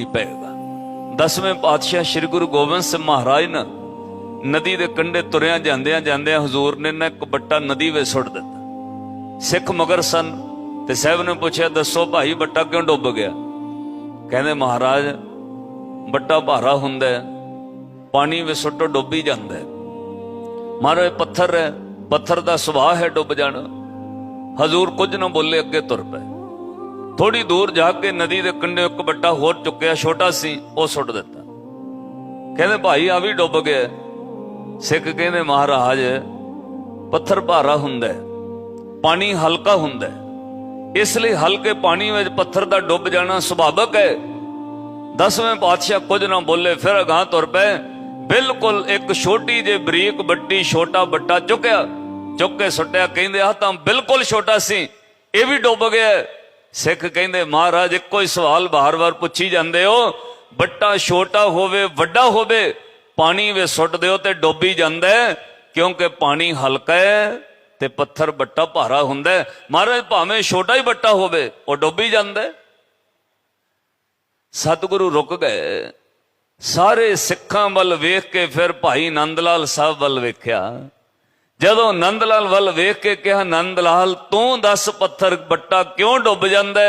ਹੀ ਪਏਗਾ ਦਸਵੇਂ ਪਾਤਸ਼ਾਹ ਸ੍ਰੀ ਗੁਰੂ ਗੋਬਿੰਦ ਸਿੰਘ ਮਹਾਰਾਜ ਨੇ ਨਦੀ ਦੇ ਕੰਢੇ ਤੁਰਿਆਂ ਜਾਂਦਿਆਂ ਜਾਂਦਿਆਂ ਹਜ਼ੂਰ ਨੇ ਨਾ ਇੱਕ ਬੱਟਾ ਨਦੀ ਵਿੱਚ ਸੁੱਟ ਦਿੱਤਾ। ਸਿੱਖ ਮਗਰ ਸਨ ਤੇ ਸਾਹਿਬ ਨੇ ਪੁੱਛਿਆ, ਦੱਸੋ ਭਾਈ, ਬੱਟਾ ਕਿਉਂ ਡੁੱਬ ਗਿਆ? ਕਹਿੰਦੇ, ਮਹਾਰਾਜ, ਬੱਟਾ ਭਾਰਾ ਹੁੰਦਾ ਹੈ, ਪਾਣੀ ਵਿੱਚ ਸੁੱਟੋ, ਡੁੱਬ ਹੀ ਜਾਂਦਾ ਹੈ। ਮਹਾਰਾਜ ਪੱਥਰ ਹੈ, ਪੱਥਰ ਦਾ ਸੁਭਾਅ ਹੈ ਡੁੱਬ ਜਾਣਾ। ਹਜ਼ੂਰ ਕੁਝ ਨਾ ਬੋਲੇ, ਅੱਗੇ ਤੁਰ ਪਏ। ਥੋੜੀ ਦੂਰ ਜਾ ਕੇ ਨਦੀ ਦੇ ਕੰਢੇ ਇੱਕ ਬੱਟਾ ਹੋਰ ਚੁੱਕਿਆ, ਛੋਟਾ ਸੀ, ਉਹ ਸੁੱਟ ਦਿੱਤਾ। ਕਹਿੰਦੇ, ਭਾਈ, ਆ ਵੀ ਡੁੱਬ ਗਿਆ ਸਿੱਖ ਕਹਿੰਦੇ, ਮਹਾਰਾਜ, ਪੱਥਰ ਭਾਰਾ ਹੁੰਦਾ ਹੈ, ਪਾਣੀ ਹਲਕਾ ਹੁੰਦਾ ਹੈ। ਇਸ ਲਈ ਹਲਕੇ ਪਾਣੀ ਵਿੱਚ ਪੱਥਰ ਦਾ ਡੁੱਬ ਜਾਣਾ ਸੁਭਾਵਕ ਹੈ। ਦਸਵੇਂ ਪਾਤਸ਼ਾਹ ਕੁਝ ਨਾ ਬੋਲੇ, ਫਿਰ ਅਗਾਹ ਤੁਰ ਪਏ। ਬਿਲਕੁਲ ਇੱਕ ਛੋਟੀ ਜੇ ਬਰੀਕ ਬੱਟੀ ਛੋਟਾ ਬੱਟਾ ਚੁੱਕਿਆ। ਚੁੱਕ ਕੇ ਸੁੱਟਿਆ, ਕਹਿੰਦੇ ਆ ਤਾਂ ਬਿਲਕੁਲ ਛੋਟਾ ਸੀ, ਇਹ ਵੀ ਡੁੱਬ ਗਿਆ ਸਿੱਖ ਕਹਿੰਦੇ, ਮਹਾਰਾਜ, ਇੱਕੋ ਹੀ ਸਵਾਲ ਬਾਰ-ਬਾਰ ਪੁੱਛੀ ਜਾਂਦੇ ਹੋ। ਬੱਟਾ ਛੋਟਾ ਹੋਵੇ, ਵੱਡਾ ਹੋਵੇ, ਪਾਣੀ ਵਿੱਚ ਸੁੱਟ ਦਿਓ ਤੇ ਡੋਬੀ ਜਾਂਦਾ ਕਿਉਂਕਿ ਪਾਣੀ ਹਲਕਾ ਹੈ ਤੇ ਪੱਥਰ ਬੱਟਾ ਭਾਰਾ ਹੁੰਦਾ ਮਹਾਰਾਜ, ਭਾਵੇਂ ਛੋਟਾ ਹੀ ਬੱਟਾ ਹੋਵੇ, ਉਹ ਡੋਬੀ ਜਾਂਦਾ ਸਤਿਗੁਰੂ ਰੁਕ ਗਏ। ਸਾਰੇ ਸਿੱਖਾਂ ਵੱਲ ਵੇਖ ਕੇ ਫਿਰ ਭਾਈ ਨੰਦ ਲਾਲ ਸਾਹਿਬ ਵੱਲ ਵੇਖਿਆ। ਜਦੋਂ ਨੰਦ ਲਾਲ ਵੱਲ ਵੇਖ ਕੇ ਕਿਹਾ ਨੰਦ ਲਾਲ ਤੂੰ ਦੱਸ ਪੱਥਰ ਬੱਟਾ ਕਿਉਂ ਡੁੱਬ ਜਾਂਦਾ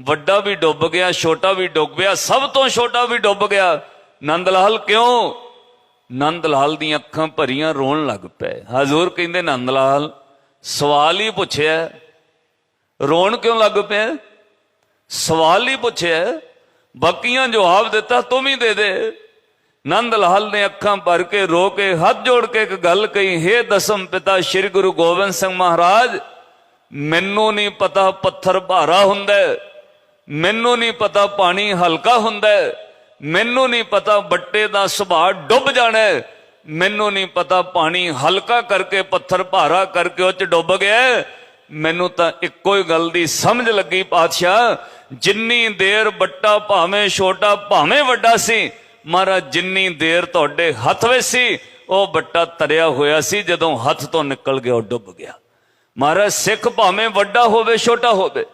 ਵੱਡਾ ਵੀ ਡੁੱਬ ਗਿਆ, ਛੋਟਾ ਵੀ ਡੁੱਬ ਗਿਆ, ਸਭ ਤੋਂ ਛੋਟਾ ਵੀ ਡੁੱਬ ਗਿਆ। ਨੰਦ ਲਾਲ ਕਿਉਂ? ਨੰਦ ਲਾਲ ਦੀਆਂ ਅੱਖਾਂ ਭਰੀਆਂ ਰੋਣ ਲੱਗ ਪਏ। ਹਜ਼ੂਰ ਕਹਿੰਦੇ ਨੰਦ ਲਾਲ ਸਵਾਲ ਹੀ ਪੁੱਛਿਆ ਰੋਣ ਕਿਉਂ ਲੱਗ ਪਿਆ? ਸਵਾਲ ਹੀ ਪੁੱਛਿਆ ਬਾਕੀਆਂ ਜਵਾਬ ਦਿੱਤਾ, ਤੂੰ ਵੀ ਦੇ ਦੇ। ਨੰਦ ਲਾਲ ਨੇ ਅੱਖਾਂ ਭਰ ਕੇ ਰੋ ਕੇ, ਹੱਥ ਜੋੜ ਕੇ ਇੱਕ ਗੱਲ ਕਹੀ, ਹੇ ਦਸਮ ਪਿਤਾ ਸ੍ਰੀ ਗੁਰੂ ਗੋਬਿੰਦ ਸਿੰਘ ਮਹਾਰਾਜ, ਮੈਨੂੰ ਨਹੀਂ ਪਤਾ ਪੱਥਰ ਭਾਰਾ ਹੁੰਦਾ ਮੈਨੂੰ ਨਹੀਂ ਪਤਾ ਪਾਣੀ ਹਲਕਾ ਹੁੰਦਾ ਮੈਨੂੰ ਨਹੀਂ ਪਤਾ ਬੱਟੇ ਦਾ ਸੁਭਾਅ ਡੁੱਬ ਜਾਣਾ ਮੈਨੂੰ ਨਹੀਂ ਪਤਾ ਪਾਣੀ ਹਲਕਾ ਕਰਕੇ, ਪੱਥਰ ਭਾਰਾ ਕਰਕੇ ਉਹ ਚ ਡੁੱਬ ਗਿਆ ਮੈਨੂੰ ਤਾਂ ਇੱਕੋ ਹੀ ਗੱਲ ਦੀ ਸਮਝ ਲੱਗੀ ਪਾਤਸ਼ਾਹ, ਜਿੰਨੀ ਦੇਰ ਬੱਟਾ ਭਾਵੇਂ ਛੋਟਾ ਭਾਵੇਂ ਵੱਡਾ ਸੀ ਮਹਾਰਾਜ, ਜਿੰਨੀ ਦੇਰ ਤੁਹਾਡੇ ਹੱਥ ਵਿੱਚ ਸੀ, ਉਹ ਬੱਟਾ ਤਰਿਆ ਹੋਇਆ ਸੀ, ਜਦੋਂ ਹੱਥ ਤੋਂ ਨਿਕਲ ਗਿਆ, ਉਹ ਡੁੱਬ ਗਿਆ। ਮਹਾਰਾਜ, ਸਿੱਖ ਭਾਵੇਂ ਵੱਡਾ ਹੋਵੇ, ਛੋਟਾ ਹੋਵੇ,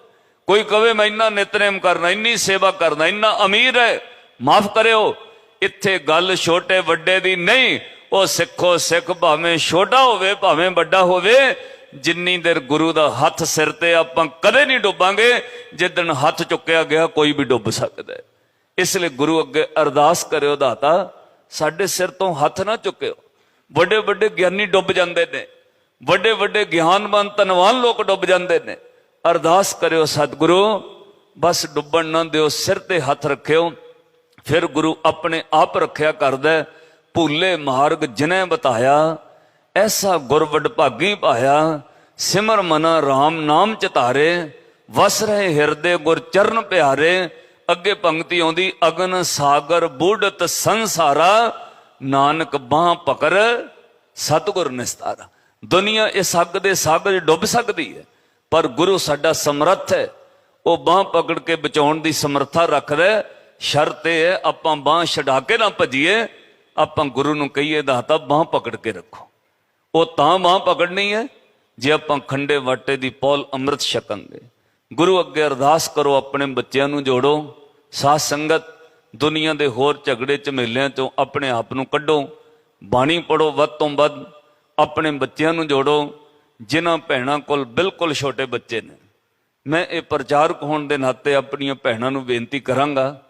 ਕੋਈ ਕਵੇ, ਮੈਂ ਇੰਨਾ ਨਿਤਨੇਮ ਕਰਨਾ, ਇੰਨੀ ਸੇਵਾ ਕਰਨਾ, ਇੰਨਾ ਅਮੀਰ ਹੈ, ਮਾਫ ਕਰਿਓ। ਇੱਥੇ ਗੱਲ ਛੋਟੇ ਵੱਡੇ ਦੀ ਨਹੀਂ, ਉਹ ਸਿੱਖੋ ਸਿੱਖ, ਭਾਵੇਂ ਛੋਟਾ ਹੋਵੇ, ਭਾਵੇਂ ਵੱਡਾ ਹੋਵੇ, ਜਿੰਨੀ ਦੇਰ ਗੁਰੂ ਦਾ ਹੱਥ ਸਿਰ ਤੇ ਆਪਾਂ ਕਦੇ ਨਹੀਂ ਡੁੱਬਾਂਗੇ ਜਿੱਦਣ ਹੱਥ ਚੁੱਕਿਆ ਗਿਆ, ਕੋਈ ਵੀ ਡੁੱਬ ਸਕਦਾ ਹੈ। ਇਸ ਲਈ ਗੁਰੂ ਅੱਗੇ ਅਰਦਾਸ ਕਰਿਓ ਦਾਤਾ, ਸਾਡੇ ਸਿਰ ਤੋਂ ਹੱਥ ਨਾ ਚੁੱਕਿਓ। ਵੱਡੇ ਵੱਡੇ ਗਿਆਨੀ ਡੁੱਬ ਜਾਂਦੇ ਨੇ। ਵੱਡੇ ਵੱਡੇ ਗਿਆਨਵੰਤ ਧਨਵਾਨ ਲੋਕ ਡੁੱਬ ਜਾਂਦੇ ਨੇ। ਅਰਦਾਸ ਕਰਿਓ ਸਤਿਗੁਰੂ, ਬਸ ਡੁੱਬਣ ਨਾ ਦਿਓ, ਸਿਰ ਤੇ ਹੱਥ ਰੱਖਿਓ। ਫਿਰ ਗੁਰੂ ਆਪਣੇ ਆਪ ਰੱਖਿਆ ਕਰਦਾ ਹੈ। ਭੂਲੇ ਮਾਰਗ ਜਿਨੇ ਬਤਾਇਆ, ਐਸਾ ਗੁਰ ਵਡਭਾਗੀ ਪਾਇਆ ਸਿਮਰ ਮਨਾ RAM ਨਾਮ ਚਿਤਾਰੇ, ਵਸ ਰਹੇ ਹਿਰਦੇ ਗੁਰ ਚਰਨ ਪਿਆਰੇ। ਅੱਗੇ ਪੰਕਤੀ ਆਉਂਦੀ, ਅਗਨ ਸਾਗਰ ਬੁੱਢਤ ਸੰਸਾਰਾ, ਨਾਨਕ ਬਾਹ ਪਕੜ, ਸਤਗੁਰ ਨਿਸਤਾਰਾ। ਦੁਨੀਆ ਇਸ ਅੱਗ ਦੇ ਸਾਗਰ 'ਚ ਡੁੱਬ ਸਕਦੀ ਹੈ, ਪਰ ਗੁਰੂ ਸਾਡਾ ਸਮਰੱਥ ਹੈ। ਉਹ ਬਾਹ ਪਕੜ ਕੇ ਬਚਾਉਣ ਦੀ ਸਮਰੱਥਾ ਰੱਖਦਾ ਸ਼ਰਤ ਇਹ ਹੈ, ਆਪਾਂ ਬਾਹ ਛਡਾ ਕੇ ਨਾ ਭਜੀਏ, ਆਪਾਂ ਗੁਰੂ ਨੂੰ ਕਹੀਏ ਦਾਤਾ ਬਾਹ ਪਕੜ ਕੇ ਰੱਖੋ। ਉਹ ਤਾਂ ਬਾਹ ਪਕੜਨੀ ਹੈ, ਜੇ ਆਪਾਂ ਖੰਡੇ ਵਾਟੇ ਦੀ ਪੌਲ ਅੰਮ੍ਰਿਤ ਛਕਾਂਗੇ ਗੁਰੂ ਅੱਗੇ ਅਰਦਾਸ ਕਰੋ, ਆਪਣੇ ਬੱਚਿਆਂ ਨੂੰ ਜੋੜੋ, ਸਾਧ ਸੰਗਤ ਦੁਨੀਆ ਦੇ ਹੋਰ ਝਗੜੇ ਝਮੇਲਿਆਂ ਚੋਂ ਆਪਣੇ ਆਪ ਨੂੰ ਕੱਢੋ, ਬਾਣੀ ਪੜੋ ਵੱਧ ਤੋਂ ਵੱਧ, ਆਪਣੇ ਬੱਚਿਆਂ ਨੂੰ ਜੋੜੋ, ਜਿਨ੍ਹਾਂ ਭੈਣਾਂ ਕੋਲ ਬਿਲਕੁਲ ਛੋਟੇ ਬੱਚੇ ਨੇ। ਮੈਂ ਇਹ ਪ੍ਰਚਾਰਕ ਹੋਣ ਦੇ ਨਾਤੇ ਆਪਣੀਆਂ ਭੈਣਾਂ ਨੂੰ ਬੇਨਤੀ ਕਰਾਂਗਾ,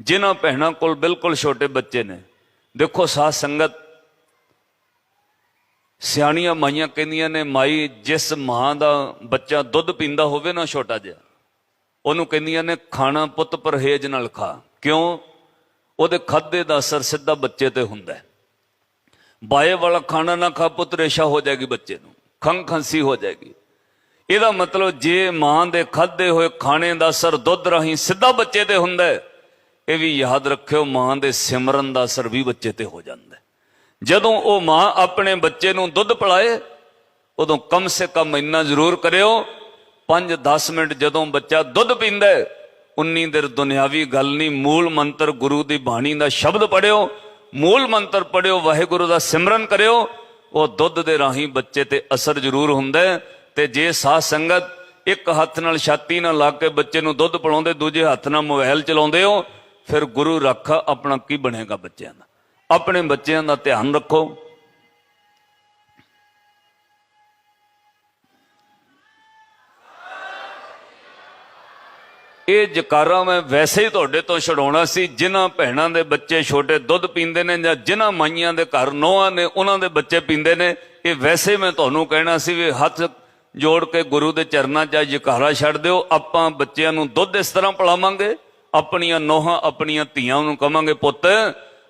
ਜਿਨ੍ਹਾਂ ਭੈਣਾਂ ਕੋਲ ਬਿਲਕੁਲ ਛੋਟੇ ਬੱਚੇ ਨੇ। ਦੇਖੋ, ਸਾਧ ਸੰਗਤ ਸਿਆਣੀਆਂ ਮਾਈਆਂ ਕਹਿੰਦੀਆਂ ਨੇ, ਮਾਈ, ਜਿਸ ਮਾਂ ਦਾ ਬੱਚਾ ਦੁੱਧ ਪੀਂਦਾ ਹੋਵੇ ਨਾ ਛੋਟਾ ਜਿਹਾ, ਉਹਨੂੰ ਕਹਿੰਦੀਆਂ ਨੇ, ਖਾਣਾ ਪੁੱਤ ਪਰਹੇਜ ਨਾਲ ਖਾ। ਕਿਉਂ? ਉਹਦੇ ਖਾਦੇ ਦਾ ਅਸਰ ਸਿੱਧਾ ਬੱਚੇ ਤੇ ਹੁੰਦਾ ਹੈ। ਬਾਏ ਵਾਲਾ ਖਾਣਾ ਨਾ ਖਾ ਪੁੱਤ, ਰੇਸ਼ਾ ਹੋ ਜਾਏਗੀ ਬੱਚੇ ਨੂੰ ਖੰਗ ਖਾਂਸੀ ਹੋ ਜਾਏਗੀ। ਇਹਦਾ ਮਤਲਬ ਜੇ ਮਾਂ ਦੇ ਖਾਦੇ ਹੋਏ ਖਾਣੇ ਦਾ ਅਸਰ ਦੁੱਧ ਰਾਹੀਂ ਸਿੱਧਾ ਬੱਚੇ ਤੇ ਹੁੰਦਾ ਹੈ, ਇਹ ਵੀ ਯਾਦ ਰੱਖਿਓ, ਮਾਂ ਦੇ ਸਿਮਰਨ ਦਾ ਅਸਰ ਵੀ ਬੱਚੇ ਤੇ ਹੋ ਜਾਂਦਾ ਹੈ। ਜਦੋਂ ਉਹ ਮਾਂ ਆਪਣੇ ਬੱਚੇ ਨੂੰ ਦੁੱਧ ਪਿਲਾਏ, ਉਦੋਂ ਕਮ ਸੇ ਕਮ ਇੰਨਾ ਜ਼ਰੂਰ ਕਰਿਓ 5-10 ਮਿੰਟ ਜਦੋਂ ਬੱਚਾ ਦੁੱਧ ਪੀਂਦਾ ਉਨੀ ਦੇਰ ਦੁਨਿਆਵੀ ਗੱਲ ਨਹੀਂ, ਮੂਲ ਮੰਤਰ ਗੁਰੂ ਦੀ ਬਾਣੀ ਦਾ ਸ਼ਬਦ ਪੜਿਓ, ਮੂਲ ਮੰਤਰ ਪੜਿਓ, ਵਾਹਿਗੁਰੂ ਦਾ ਸਿਮਰਨ ਕਰਿਓ, ਉਹ ਦੁੱਧ ਦੇ ਰਾਹੀਂ ਬੱਚੇ ਤੇ ਅਸਰ ਜ਼ਰੂਰ ਹੁੰਦਾ ਹੈ, ਤੇ ਜੇ ਸਾਧ ਸੰਗਤ ਇੱਕ ਹੱਥ ਨਾਲ ਛਾਤੀ ਨਾਲ ਲਾ ਕੇ ਬੱਚੇ ਨੂੰ ਦੁੱਧ ਪਿਲਾਉਂਦੇ, ਦੂਜੇ ਹੱਥ ਨਾਲ ਮੋਬਾਈਲ ਚਲਾਉਂਦੇ ਹੋ, ਫਿਰ ਗੁਰੂ ਰੱਖ ਆਪਣਾ ਕੀ ਬਣੇਗਾ ਬੱਚਿਆਂ ਦਾ? ਆਪਣੇ ਬੱਚਿਆਂ ਦਾ ਧਿਆਨ ਰੱਖੋ। ਇਹ ਜਕਾਰਾ ਮੈਂ ਵੈਸੇ ਹੀ ਤੁਹਾਡੇ ਤੋਂ ਛਡਾਉਣਾ ਸੀ, ਜਿਨ੍ਹਾਂ ਭੈਣਾਂ ਦੇ ਬੱਚੇ ਛੋਟੇ ਦੁੱਧ ਪੀਂਦੇ ਨੇ ਜਾਂ ਜਿਨ੍ਹਾਂ ਮਾਈਆਂ ਦੇ ਘਰ ਨੋਹਾਂ ਨੇ, ਉਹਨਾਂ ਦੇ ਬੱਚੇ ਪੀਂਦੇ ਨੇ, ਇਹ ਵੈਸੇ ਮੈਂ ਤੁਹਾਨੂੰ ਕਹਿਣਾ ਸੀ ਵੀ ਹੱਥ ਜੋੜ ਕੇ ਗੁਰੂ ਦੇ ਚਰਨਾਂ 'ਚ ਜਕਾਰਾ ਛੱਡ ਦਿਓ। ਆਪਾਂ ਬੱਚਿਆਂ ਨੂੰ ਦੁੱਧ ਇਸ ਤਰ੍ਹਾਂ ਪਿਲਾਵਾਂਗੇ, ਆਪਣੀਆਂ ਨੋਹਾਂ ਆਪਣੀਆਂ ਧੀਆਂ ਨੂੰ ਕਵਾਂਗੇ, ਪੁੱਤ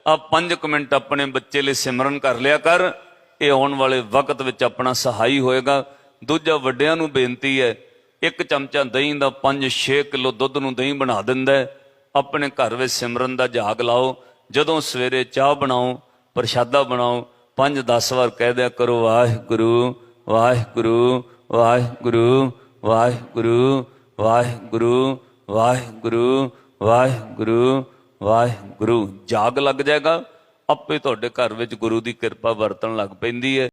ਆ 5 ਮਿੰਟ ਆਪਣੇ ਬੱਚੇ ਲਈ ਸਿਮਰਨ ਕਰ ਲਿਆ ਕਰ। ਇਹ ਆਉਣ ਵਾਲੇ ਵਕਤ ਵਿੱਚ ਆਪਣਾ ਸਹਾਈ ਹੋਏਗਾ। ਦੂਜਾ ਵੱਡਿਆਂ ਨੂੰ ਬੇਨਤੀ ਹੈ, ਇੱਕ ਚਮਚਾ ਦਹੀਂ ਦਾ 5-6 ਕਿਲੋ ਦੁੱਧ ਨੂੰ ਦਹੀਂ ਬਣਾ ਦਿੰਦਾ ਆਪਣੇ ਘਰ ਵਿੱਚ ਸਿਮਰਨ ਦਾ ਜਾਗ ਲਾਓ। ਜਦੋਂ ਸਵੇਰੇ ਚਾਹ ਬਣਾਓ, ਪ੍ਰਸ਼ਾਦਾ ਬਣਾਓ 5-10 ਵਾਰ ਕਹਿ ਦਿਆ ਕਰੋ, ਵਾਹਿਗੁਰੂ ਵਾਹਿਗੁਰੂ ਵਾਹਿਗੁਰੂ ਵਾਹਿਗੁਰੂ ਵਾਹਿਗੁਰੂ ਵਾਹਿਗੁਰੂ ਵਾਹਿਗੁਰੂ ਵਾਹਿਗੁਰੂ, ਜਾਗ ਲੱਗ ਜਾਏਗਾ। ਆਪੇ ਤੁਹਾਡੇ ਘਰ ਵਿੱਚ ਗੁਰੂ ਦੀ ਕਿਰਪਾ ਵਰਤਣ ਲੱਗ ਪੈਂਦੀ ਹੈ।